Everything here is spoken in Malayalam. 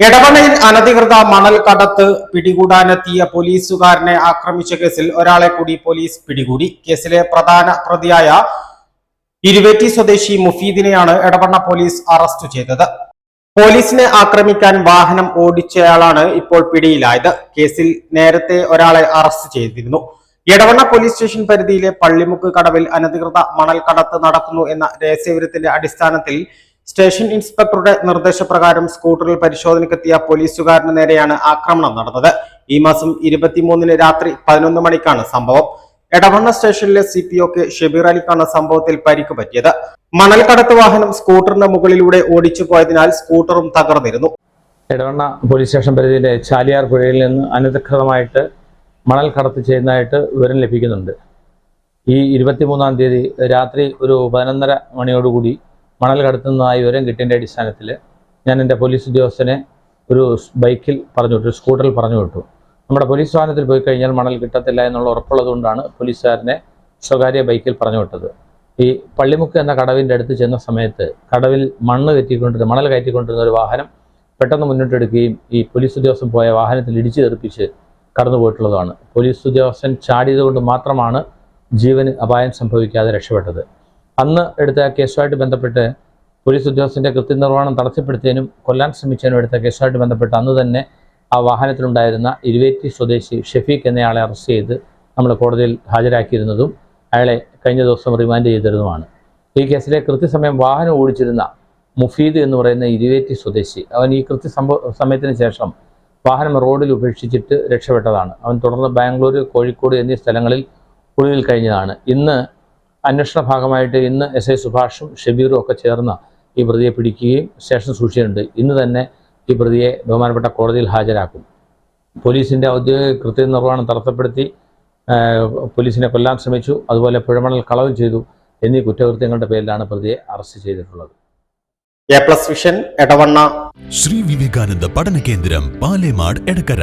എടവണ്ണയിൽ അനധികൃത മണൽ കടത്ത് പിടികൂടാനെത്തിയ പോലീസുകാരനെ ആക്രമിച്ച കേസിൽ ഒരാളെ കൂടി പോലീസ് പിടികൂടി. കേസിലെ പ്രധാന പ്രതിയായ ഇരുവേറ്റി സ്വദേശി മുഫീദിനെയാണ് എടവണ്ണ പോലീസ് അറസ്റ്റ് ചെയ്തത്. പോലീസിനെ ആക്രമിക്കാൻ വാഹനം ഓടിച്ചയാളാണ് ഇപ്പോൾ പിടിയിലായത്. കേസിൽ നേരത്തെ ഒരാളെ അറസ്റ്റ് ചെയ്തിരുന്നു. എടവണ്ണ പോലീസ് സ്റ്റേഷൻ പരിധിയിലെ പള്ളിമുക്ക് കടവിൽ അനധികൃത മണൽ കടത്ത് നടക്കുന്നു എന്ന രഹസ്യവിവരത്തിന്റെ അടിസ്ഥാനത്തിൽ സ്റ്റേഷൻ ഇൻസ്പെക്ടറുടെ നിർദ്ദേശപ്രകാരം സ്കൂട്ടറിൽ പരിശോധനയ്ക്കെത്തിയ പോലീസുകാരന് നേരെയാണ് ആക്രമണം നടന്നത്. ഈ മാസം ഇരുപത്തിമൂന്നിന് രാത്രി പതിനൊന്ന് മണിക്കാണ് സംഭവം. എടവണ്ണ സ്റ്റേഷനിലെ C P O K Shabeer അലിക്കാണ് സംഭവത്തിൽ പരിക്ക് പറ്റിയത്. മണൽ കടത്ത് വാഹനം സ്കൂട്ടറിന്റെ മുകളിലൂടെ ഓടിച്ചു പോയതിനാൽ സ്കൂട്ടറും തകർന്നിരുന്നു. എടവണ്ണ പോലീസ് സ്റ്റേഷൻ പരിധിയിലെ ചാലിയാർ പുഴയിൽ നിന്ന് അനധികൃതമായിട്ട് മണൽ കടത്ത് ചെയ്യുന്നതായിട്ട് വിവരം ലഭിക്കുന്നുണ്ട്. ഈ ഇരുപത്തിമൂന്നാം തീയതി രാത്രി ഒരു പതിനൊന്നര മണിയോടുകൂടി മണൽ കടത്തുന്നതായി വിവരം കിട്ടിയതിന്റെ അടിസ്ഥാനത്തിൽ ഞാൻ എന്റെ പോലീസ് ഉദ്യോഗസ്ഥനെ ഒരു ബൈക്കിൽ പറഞ്ഞു വിട്ടു സ്കൂട്ടറിൽ പറഞ്ഞു വിട്ടു. നമ്മുടെ പോലീസ് വാഹനത്തിൽ പോയി കഴിഞ്ഞാൽ മണൽ കിട്ടത്തില്ല എന്നുള്ള ഉറപ്പുള്ളതുകൊണ്ടാണ് പോലീസുകാരനെ സ്വകാര്യ ബൈക്കിൽ പറഞ്ഞു വിട്ടത്. ഈ പള്ളിമുക്ക് എന്ന കടവിന്റെ അടുത്ത് ചെന്ന സമയത്ത് കടവിൽ മണ്ണ് കയറ്റിക്കൊണ്ടിരുന്ന മണൽ കയറ്റിക്കൊണ്ടിരുന്ന ഒരു വാഹനം പെട്ടെന്ന് മുന്നോട്ടെടുക്കുകയും ഈ പോലീസ് ഉദ്യോഗസ്ഥൻ പോയ വാഹനത്തിൽ ഇടിച്ചു തെറിപ്പിച്ച് കടന്നുപോയിട്ടുള്ളതാണ് പോലീസ് ഉദ്യോഗസ്ഥൻ ചാടിയത് കൊണ്ട് മാത്രമാണ് ജീവന് അപായം സംഭവിക്കാതെ രക്ഷപ്പെട്ടത്. അന്ന് എടുത്ത കേസുമായിട്ട് ബന്ധപ്പെട്ട് പോലീസ് ഉദ്യോഗസ്ഥന്റെ കൃത്യനിർവഹണം തടസ്സപ്പെടുത്തിയതിനും കൊല്ലാൻ ശ്രമിച്ചതിനും എടുത്ത കേസുമായിട്ട് ബന്ധപ്പെട്ട് അന്ന് തന്നെ ആ വാഹനത്തിലുണ്ടായിരുന്ന ഇരുവേറ്റി സ്വദേശി ഷെഫീഖ് എന്നയാളെ അറസ്റ്റ് ചെയ്ത് നമ്മൾ കോടതിയിൽ ഹാജരാക്കിയിരുന്നതും അയാളെ കഴിഞ്ഞ ദിവസം റിമാൻഡ് ചെയ്തിരുന്നതുമാണ്. ഈ കേസിലെ കൃത്യസമയം വാഹനം ഓടിച്ചിരുന്ന മുഫീദ് എന്ന് പറയുന്ന ഇരുവേറ്റി സ്വദേശി അവൻ ഈ കൃത്യ സമയത്തിന് ശേഷം വാഹനം റോഡിൽ ഉപേക്ഷിച്ചിട്ട് രക്ഷപ്പെട്ടതാണ്. അവൻ തുടർന്ന് ബാംഗ്ലൂർ കോഴിക്കോട് എന്നീ സ്ഥലങ്ങളിൽ ഒളിവിൽ കഴിഞ്ഞതാണ്. ഇന്ന് അന്വേഷണ ഭാഗമായിട്ട് ഇന്ന് എസ് ഐ സുഭാഷും ഷബീറും ഒക്കെ ചേർന്ന് ഈ പ്രതിയെ പിടിക്കുകയും സ്റ്റേഷൻ സൂക്ഷിച്ചിട്ടുണ്ട്. ഇന്ന് തന്നെ ഈ പ്രതിയെ ബഹുമാനപ്പെട്ട കോടതിയിൽ ഹാജരാക്കും. പോലീസിന്റെ ഔദ്യോഗിക കൃത്യനിർവഹണം തടസ്സപ്പെടുത്തി പോലീസിനെ കൊല്ലാൻ ശ്രമിച്ചു അതുപോലെ പുഴമണൽ കളവ് ചെയ്തു എന്നീ കുറ്റകൃത്യങ്ങളുടെ പേരിലാണ് പ്രതിയെ അറസ്റ്റ് ചെയ്തിട്ടുള്ളത്. A plus vision Edavanna. Shri Vivekananda പഠന കേന്ദ്രം പാലേമാട് എടക്കര.